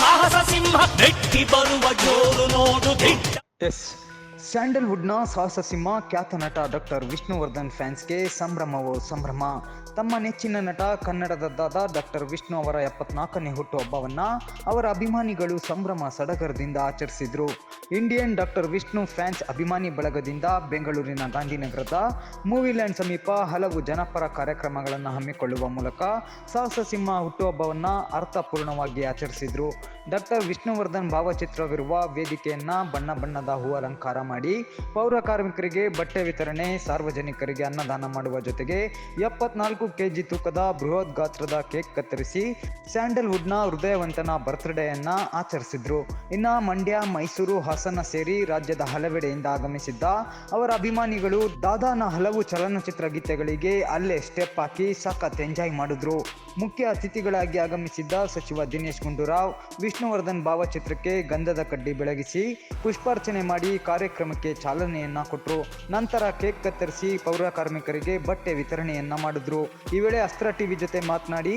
సాహస సింహ నెట్టి బరువ జోరు నోడు దిట్ట ಸ್ಯಾಂಡಲ್ವುಡ್ನ ಸಾಹಸ ಸಿಂಹ ಖ್ಯಾತ ನಟ ಡಾಕ್ಟರ್ ವಿಷ್ಣುವರ್ಧನ್ ಫ್ಯಾನ್ಸ್ಗೆ ಸಂಭ್ರಮವೋ ಸಂಭ್ರಮ. ತಮ್ಮ ನೆಚ್ಚಿನ ನಟ ಕನ್ನಡದದ್ದಾದ ಡಾಕ್ಟರ್ ವಿಷ್ಣು ಅವರ ಎಪ್ಪತ್ನಾಲ್ಕನೇ ಹುಟ್ಟುಹಬ್ಬವನ್ನ ಅವರ ಅಭಿಮಾನಿಗಳು ಸಂಭ್ರಮ ಸಡಗರದಿಂದ ಆಚರಿಸಿದ್ರು. ಇಂಡಿಯನ್ ಡಾಕ್ಟರ್ ವಿಷ್ಣು ಫ್ಯಾನ್ಸ್ ಅಭಿಮಾನಿ ಬಳಗದಿಂದ ಬೆಂಗಳೂರಿನ ಗಾಂಧಿನಗರದ ಮೂವಿಲ್ಯಾಂಡ್ ಸಮೀಪ ಹಲವು ಜನಪರ ಕಾರ್ಯಕ್ರಮಗಳನ್ನು ಹಮ್ಮಿಕೊಳ್ಳುವ ಮೂಲಕ ಸಾಹಸ ಸಿಂಹ ಹುಟ್ಟುಹಬ್ಬವನ್ನ ಅರ್ಥಪೂರ್ಣವಾಗಿ ಆಚರಿಸಿದ್ರು. ಡಾಕ್ಟರ್ ವಿಷ್ಣುವರ್ಧನ್ ಭಾವಚಿತ್ರವಿರುವ ವೇದಿಕೆಯನ್ನ ಬಣ್ಣ ಬಣ್ಣದ ಹೂ ಅಲಂಕಾರ ಮಾಡಿ ಪೌರ ಕಾರ್ಮಿಕರಿಗೆ ಬಟ್ಟೆ ವಿತರಣೆ, ಸಾರ್ವಜನಿಕರಿಗೆ ಅನ್ನದಾನ ಮಾಡುವ ಜೊತೆಗೆ ಎಪ್ಪತ್ನಾಲ್ಕು ಕೆಜಿ ತೂಕದ ಬೃಹತ್ ಗಾತ್ರದ ಕೇಕ್ ಕತ್ತರಿಸಿ ಸ್ಯಾಂಡಲ್ವುಡ್ನ ಹೃದಯವಂತನ ಬರ್ತ್ಡೇಯನ್ನ ಆಚರಿಸಿದ್ರು. ಇನ್ನ ಮಂಡ್ಯ, ಮೈಸೂರು, ಹಾಸನ ಸೇರಿ ರಾಜ್ಯದ ಹಲವೆಡೆಯಿಂದ ಆಗಮಿಸಿದ್ದ ಅವರ ಅಭಿಮಾನಿಗಳು ದಾದಾನ ಹಲವು ಚಲನಚಿತ್ರ ಗೀತೆಗಳಿಗೆ ಅಲ್ಲೇ ಸ್ಟೆಪ್ ಹಾಕಿ ಸಖತ್ ಎಂಜಾಯ್ ಮಾಡಿದ್ರು. ಮುಖ್ಯ ಅತಿಥಿಗಳಾಗಿ ಆಗಮಿಸಿದ್ದ ಸಚಿವ ದಿನೇಶ್ ಗುಂಡೂರಾವ್ ವಿಷ್ಣುವರ್ಧನ್ ಭಾವಚಿತ್ರಕ್ಕೆ ಗಂಧದ ಕಡ್ಡಿ ಬೆಳಗಿಸಿ ಪುಷ್ಪಾರ್ಚನೆ ಮಾಡಿ ಕಾರ್ಯಕ್ರಮಕ್ಕೆ ಚಾಲನೆಯನ್ನ ಕೊಟ್ಟರು ನಂತರ ಕೇಕ್ ಕತ್ತರಿಸಿ ಪೌರ ಕಾರ್ಮಿಕರಿಗೆ ಬಟ್ಟೆ ವಿತರಣೆಯನ್ನ ಮಾಡಿದ್ರು. ಈ ವೇಳೆ ಅಸ್ತ್ರ ಟಿವಿ ಜೊತೆ ಮಾತನಾಡಿ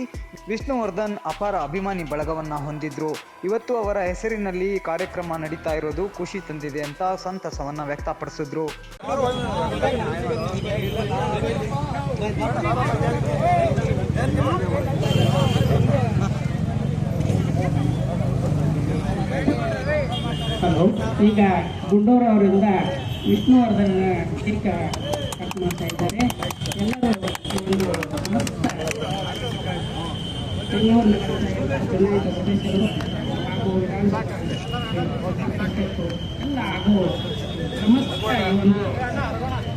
ವಿಷ್ಣುವರ್ಧನ್ ಅಪಾರ ಅಭಿಮಾನಿ ಬಳಗವನ್ನ ಹೊಂದಿದ್ರು. ಇವತ್ತು ಅವರ ಹೆಸರಿನಲ್ಲಿ ಕಾರ್ಯಕ್ರಮ ನಡೀತಾ ಇರೋದು ಖುಷಿ ತಂದಿದೆ ಅಂತ ಸಂತಸವನ್ನ ವ್ಯಕ್ತಪಡಿಸಿದ್ರು. ಈಗ ಗುಂಡೂರು ಅವರಿಂದ ವಿಷ್ಣುವರ್ಧನ್ ಕೇಕ್ ಕಟ್ ಮಾಡ್ತಾ ಇದ್ದಾರೆ. ಎಲ್ಲರೂ ನಗರದ ಹಾಗೂ ಎಲ್ಲ ಹಾಗೂ ಸಮಸ್ತ ಒಂದು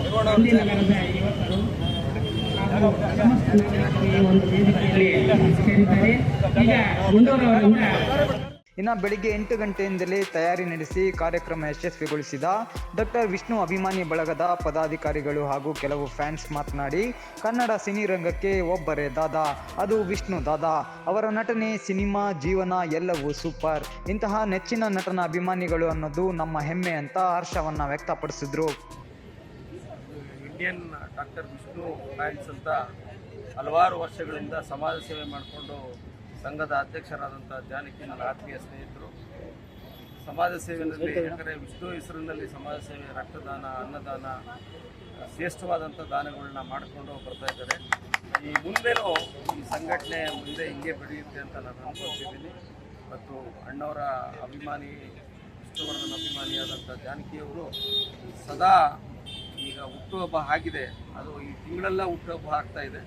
ಒಂದು ಗಾಂಧಿನಗರದ ಯುವಕರು ಹಾಗೂ ಸಮಸ್ತ ಒಂದು ವೇದಿಕೆಯಲ್ಲಿ ಸೇರಿದ್ದಾರೆ. ಈಗ ಗುಂಡೂರು ಅವರಿಂದ ಇನ್ನು ಬೆಳಿಗ್ಗೆ ಎಂಟು ಗಂಟೆಯಿಂದಲೇ ತಯಾರಿ ನಡೆಸಿ ಕಾರ್ಯಕ್ರಮ ಯಶಸ್ವಿಗೊಳಿಸಿದ ಡಾಕ್ಟರ್ ವಿಷ್ಣು ಅಭಿಮಾನಿ ಬಳಗದ ಪದಾಧಿಕಾರಿಗಳು ಹಾಗೂ ಕೆಲವು ಫ್ಯಾನ್ಸ್ ಮಾತನಾಡಿ, ಕನ್ನಡ ಸಿನಿರಂಗಕ್ಕೆ ಒಬ್ಬರೇ ದಾದಾ, ಅದು ವಿಷ್ಣು ದಾದಾ. ಅವರ ನಟನೆ, ಸಿನಿಮಾ ಜೀವನ ಎಲ್ಲವೂ ಸೂಪರ್. ಇಂತಹ ನೆಚ್ಚಿನ ನಟನ ಅಭಿಮಾನಿಗಳು ಅನ್ನೋದು ನಮ್ಮ ಹೆಮ್ಮೆ ಅಂತ ಹರ್ಷವನ್ನು ವ್ಯಕ್ತಪಡಿಸಿದ್ರು. ಇಂಡಿಯನ್ ಡಾಕ್ಟರ್ ವಿಷ್ಣು ಫ್ಯಾನ್ಸ್ ಅಂತ ಹಲವಾರು ವರ್ಷಗಳಿಂದ ಸಮಾಜ ಸೇವೆ ಮಾಡಿಕೊಂಡು ಸಂಘದ ಅಧ್ಯಕ್ಷರಾದಂಥ ಜಾನಕಿ ನನ್ನ ಆತ್ಮೀಯ ಸ್ನೇಹಿತರು. ಸಮಾಜ ಸೇವೆಯಲ್ಲಿ ಯಾಕಂದರೆ ವಿಷ್ಣು ಹೆಸರಿನಲ್ಲಿ ಸಮಾಜ ಸೇವೆ, ರಕ್ತದಾನ, ಅನ್ನದಾನ ಶ್ರೇಷ್ಠವಾದಂಥ ದಾನಗಳನ್ನ ಮಾಡಿಕೊಂಡು ಬರ್ತಾ ಇದ್ದಾರೆ. ಈ ಮುಂದೆನೂ ಈ ಸಂಘಟನೆ ಮುಂದೆ ಹಿಂಗೆ ಬೆಳೆಯುತ್ತೆ ಅಂತ ನಾನು ಅನ್ಕೊಳ್ತಿದ್ದೀನಿ ಮತ್ತು ಅಣ್ಣವರ ಅಭಿಮಾನಿ, ವಿಷ್ಣುವರ್ಧನ್ ಅಭಿಮಾನಿಯಾದಂಥ ಜಾನಕಿಯವರು ಸದಾ ಈಗ ಹುಟ್ಟುಹಬ್ಬ ಆಗಿದೆ. ಅದು ಈ ತಿಂಗಳೆಲ್ಲ ಹುಟ್ಟುಹಬ್ಬ ಆಗ್ತಾ ಇದೆ.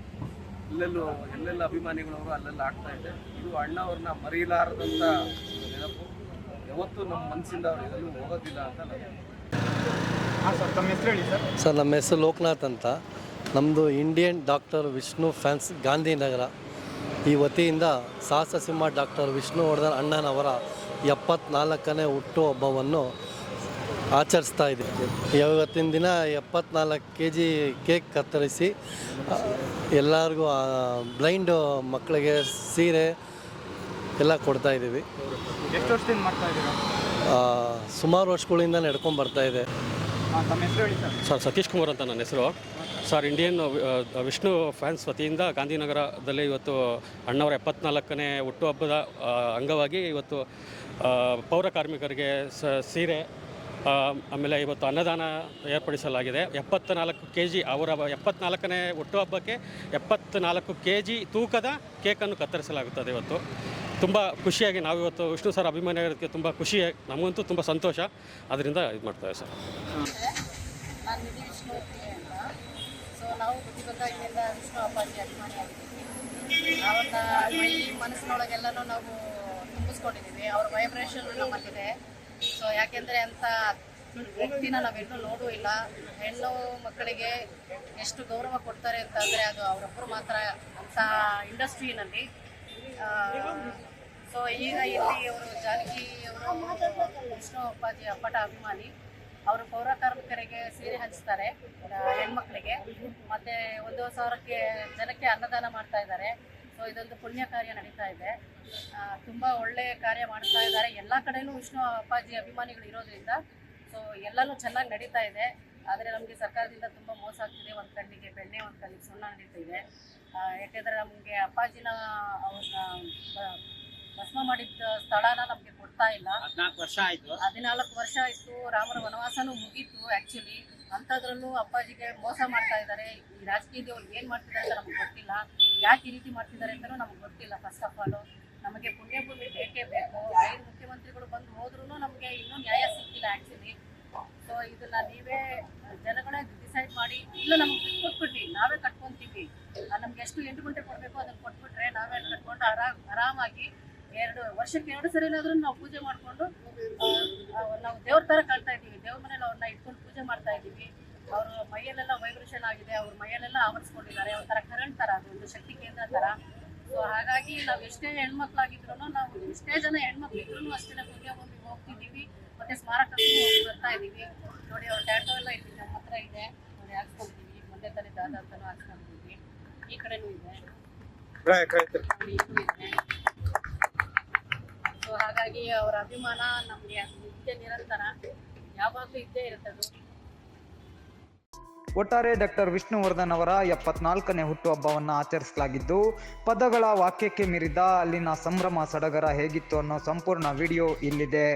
ಎಲ್ಲೆಲ್ಲೂ ಎಲ್ಲೆಲ್ಲ ಅಭಿಮಾನಿಗಳವರು ಅಲ್ಲೆಲ್ಲ ಆಗ್ತಾ ಇದೆ. ಇದು ಅಣ್ಣವ್ರನ್ನ ಮರೆಯಲಾರದಂಥ ಒಂದು ನೆನಪು. ಯಾವತ್ತೂ ನಮ್ಮ ಮನಸ್ಸಿಂದ ಅವ್ರು ಎಲ್ಲೂ ಹೋಗೋದಿಲ್ಲ ಅಂತ ನಾನು ಸರ್ ನಮ್ಮ ಹೆಸರು ಲೋಕನಾಥ್ ಅಂತ. ನಮ್ಮದು Indian doctor Vishnu fans Gandhinagar. ಈ ವತಿಯಿಂದ ಸಾಹಸ ಸಿಂಹ ಡಾಕ್ಟರ್ ವಿಷ್ಣುವರ್ಧನ್ ಅಣ್ಣನವರ ಎಪ್ಪತ್ನಾಲ್ಕನೇ ಹುಟ್ಟುಹಬ್ಬವನ್ನು ಆಚರಿಸ್ತಾ ಇದ್ದೀವಿ. ಇವತ್ತಿನ ದಿನ ಎಪ್ಪತ್ನಾಲ್ಕು ಕೆ ಜಿ ಕೇಕ್ ಕತ್ತರಿಸಿ ಎಲ್ಲರಿಗೂ ಬ್ಲೈಂಡ್ ಮಕ್ಕಳಿಗೆ ಸೀರೆ ಎಲ್ಲ ಕೊಡ್ತಾ ಇದ್ದೀವಿ. ಎಷ್ಟು ವರ್ಷದಿಂದ ಮಾಡ್ತಾ ಇದ್ದೀರಾ? ಸುಮಾರು ವರ್ಷಗಳಿಂದ ನಡ್ಕೊಂಡು ಬರ್ತಾ ಇದೆ. ತಮ್ಮ ಹೆಸರು ಹೇಳಿ ಸರ್. ಸರ್ ಸತೀಶ್ ಕುಮಾರ್ ಅಂತ ನನ್ನ ಹೆಸರು. ಸರ್ ಇಂಡಿಯನ್ ವಿಷ್ಣು ಫ್ಯಾನ್ಸ್ ವತಿಯಿಂದ ಗಾಂಧಿನಗರದಲ್ಲಿ ಇವತ್ತು ಅಣ್ಣವರ ಎಪ್ಪತ್ನಾಲ್ಕನೇ ಹುಟ್ಟುಹಬ್ಬದ ಅಂಗವಾಗಿ ಇವತ್ತು ಪೌರ ಕಾರ್ಮಿಕರಿಗೆ ಸ- ಸೀರೆ ಆಮೇಲೆ ಇವತ್ತು ಅನ್ನದಾನ ಏರ್ಪಡಿಸಲಾಗಿದೆ. ಎಪ್ಪತ್ತ್ನಾಲ್ಕು ಕೆ ಜಿ ಅವರ ಎಪ್ಪತ್ನಾಲ್ಕನೇ ಹುಟ್ಟುಹಬ್ಬಕ್ಕೆ ಎಪ್ಪತ್ನಾಲ್ಕು ಕೆ ಜಿ ತೂಕದ ಕೇಕನ್ನು ಕತ್ತರಿಸಲಾಗುತ್ತದೆ ಇವತ್ತು. ತುಂಬ ಖುಷಿಯಾಗಿ ನಾವು ಇವತ್ತು ವಿಷ್ಣು ಸರ್ ಅಭಿಮಾನಿಗಳಿಗೆ ತುಂಬ ಖುಷಿ, ನಮಗಂತೂ ತುಂಬ ಸಂತೋಷ. ಅದರಿಂದ ಇದು ಮಾಡ್ತೇವೆ ಸರ್. ನಾನು ನಿಧಿ ನಾವು ವಿಷ್ಣು ಅಪ್ಪಾಜಿ ಮನಸ್ಸಿನೊಳಗೆಲ್ಲನೂ ನಾವು ತುಂಬಿಸ್ಕೊಂಡಿದ್ದೀವಿ. ಅವ್ರ ವೈಬ್ರೇಷನ್ ನಮ್ಮಲ್ಲಿದೆ. ಸೊ ಯಾಕೆಂದರೆ ಅಂತ ವ್ಯಕ್ತಿನ ನಾವೆಲ್ಲೂ ನೋಡೂ ಇಲ್ಲ. ಹೆಣ್ಣು ಮಕ್ಕಳಿಗೆ ಎಷ್ಟು ಗೌರವ ಕೊಡ್ತಾರೆ ಅಂತಂದರೆ ಅದು ಅವರೊಬ್ಬರು ಮಾತ್ರ ಅಂತ ಇಂಡಸ್ಟ್ರಿನಲ್ಲಿ. ಸೊ ಈಗ ಇಲ್ಲಿ ಅವರು ಜಾನಕಿ ಅವರು ವಿಷ್ಣು ಅಪ್ಪಾಜಿ ಅಪ್ಪಟ ಅಭಿಮಾನಿ. ಅವರು ಪೌರ ಕಾರ್ಮಿಕರಿಗೆ ಸೀರೆ ಹಂಚ್ತಾರೆ ಹೆಣ್ಮಕ್ಳಿಗೆ. ಮತ್ತೆ ಒಂದು ಸಾವಿರಕ್ಕೆ ಜನಕ್ಕೆ ಅನ್ನದಾನ ಮಾಡ್ತಾ ಇದ್ದಾರೆ. ಸೊ ಇದೊಂದು ಪುಣ್ಯ ಕಾರ್ಯ ನಡೀತಾ ಇದೆ. ತುಂಬಾ ಒಳ್ಳೆ ಕಾರ್ಯ ಮಾಡ್ತಾ ಇದ್ದಾರೆ. ಎಲ್ಲ ಕಡೆನೂ ವಿಷ್ಣು ಅಪ್ಪಾಜಿ ಅಭಿಮಾನಿಗಳು ಇರೋದ್ರಿಂದ ಸೊ ಎಲ್ಲನೂ ಚೆನ್ನಾಗಿ ನಡೀತಾ ಇದೆ. ಆದರೆ ನಮಗೆ ಸರ್ಕಾರದಿಂದ ತುಂಬ ಮೋಸ ಆಗ್ತಿದೆ. ಒಂದು ಕಣ್ಣಿಗೆ ಬೆಣ್ಣೆ ಒಂದು ಕಣ್ಣಿಗೆ ಸುಣ್ಣ ನಡೀತಿದೆ. ಯಾಕೆಂದರೆ ನಮಗೆ ಅಪ್ಪಾಜಿನ ಅವ್ರನ್ನ ಭಸ್ಮ ಮಾಡಿದ ಸ್ಥಳನ ನಮಗೆ ಕೊಡ್ತಾ ಇಲ್ಲ. ಹದಿನಾಲ್ಕು ವರ್ಷ ಆಯಿತು. ಹದಿನಾಲ್ಕು ವರ್ಷ ಆಯಿತು ರಾಮನ ವನವಾಸನೂ ಮುಗೀತು ಆ್ಯಕ್ಚುಲಿ ಅಂಥದ್ರಲ್ಲೂ ಅಪ್ಪಾಜಿಗೆ ಮೋಸ ಮಾಡ್ತಾ ಇದ್ದಾರೆ. ಈ ರಾಜಕೀಯದವ್ರು ಏನು ಮಾಡ್ತಿದ್ದಾರೆ ಅಂತ ನಮ್ಗೆ ಗೊತ್ತಿಲ್ಲ. ಯಾಕೆ ಈ ರೀತಿ ಮಾಡ್ತಿದ್ದಾರೆ ಅಂತಲೂ ನಮ್ಗೆ ಗೊತ್ತಿಲ್ಲ ಫಸ್ಟ್ ಆಫ್ ಆಲ್ ಹೋದ್ರೂ ನಮಗೆ ಇನ್ನೂ ನ್ಯಾಯ ಸಿಕ್ಕಿಲ್ಲ ಆ್ಯಕ್ಚುಲಿ ಸೊ ಇದನ್ನ ನೀವೇ ಜನಗಳೇ ಡಿಸೈಡ್ ಮಾಡಿ ಇಲ್ಲ ನಮ್ಗೆ ಕೊಟ್ಬಿಟ್ಟಿ ನಾವೇ ಕಟ್ಕೊಂತೀವಿ. ನಮ್ಗೆ ಎಷ್ಟು ಎಂಟು ಗಂಟೆ ಕೊಡಬೇಕು ಅದನ್ನ ಕೊಟ್ಬಿಟ್ರೆ ನಾವೇ ಕಟ್ಕೊಂಡು ಆರಾಮ್, ಆರಾಮಾಗಿ ಎರಡು, ವರ್ಷಕ್ಕೆ ಎರಡು ಸರಿನಾದ್ರೂ ನಾವು ಪೂಜೆ ಮಾಡಿಕೊಂಡು ನಾವು ದೇವ್ರ ಥರ ಕಾಣ್ತಾ ಇದ್ದೀವಿ. ದೇವ್ರ ಮನೇಲಿ ಅವ್ರನ್ನ ಇಟ್ಕೊಂಡು ಪೂಜೆ ಮಾಡ್ತಾ ಇದ್ದೀವಿ. ಅವ್ರ ಮೈಯಲ್ಲೆಲ್ಲ ವೈಬ್ರೇಷನ್ ಆಗಿದೆ, ಅವ್ರ ಮೈಯಲ್ಲೆಲ್ಲ ಆವರಿಸ್ಕೊಂಡಿದ್ದಾರೆ. ಒಂಥರ ಕರೆಂಟ್ ಥರ ಅದು ಒಂದು ಶಕ್ತಿ ಕೇಂದ್ರ ಥರ ಸೊ ಹಾಗಾಗಿ ನಾವು ಎಷ್ಟೇ ಹೆಣ್ಮಕ್ಳಾಗಿದ್ರು ನಾವು ಎಷ್ಟೇ ಜನ ಹೆಣ್ಮಕ್ಳು ಇದ್ರೂ ಅಷ್ಟೇ ಪುಣ್ಯಭೂಮಿಗೆ ಹೋಗ್ತಿದ್ದೀವಿ. ಮತ್ತೆ ಸ್ಮಾರಕಕ್ಕೂ ಹೋಗಿ ಬರ್ತಾ ಇದ್ದೀವಿ. ನೋಡಿ ಅವ್ರ ಟ್ಯಾಟೋ ಎಲ್ಲ ಇಲ್ಲಿ ನಮ್ಮ ಹತ್ರ ಇದೆ. ನೋಡಿ ಹಾಕ್ಸ್ಕೊಂತೀವಿ ಒಂದೇ ತಲೆ ದಾದ ಅಂತಲೂ ಹಾಕ್ಸ್ಕೊಂಡಿದ್ದೀವಿ ಈ ಕಡೆನೂ ಇದೆ. ಸೊ ಹಾಗಾಗಿ ಅವರ ಅಭಿಮಾನ ನಮಗೆ ನಿತ್ಯ ನಿರಂತರ ಯಾವಾಗಲೂ ಇದ್ದೇ ಇರ್ತದೆ ಒಟ್ಟಾರೆ ಡಾಕ್ಟರ್ ವಿಷ್ಣುವರ್ಧನ್ ಅವರ ಎಪ್ಪತ್ನಾಲ್ಕನೇ ಹುಟ್ಟುಹಬ್ಬವನ್ನು ಆಚರಿಸಲಾಗಿದ್ದು, ಪದಗಳ ವಾಕ್ಯಕ್ಕೆ ಮೀರಿದ ಅಲ್ಲಿನ ಸಂಭ್ರಮ ಸಡಗರ ಹೇಗಿತ್ತು ಅನ್ನೋ ಸಂಪೂರ್ಣ ವಿಡಿಯೋ ಇಲ್ಲಿದೆ.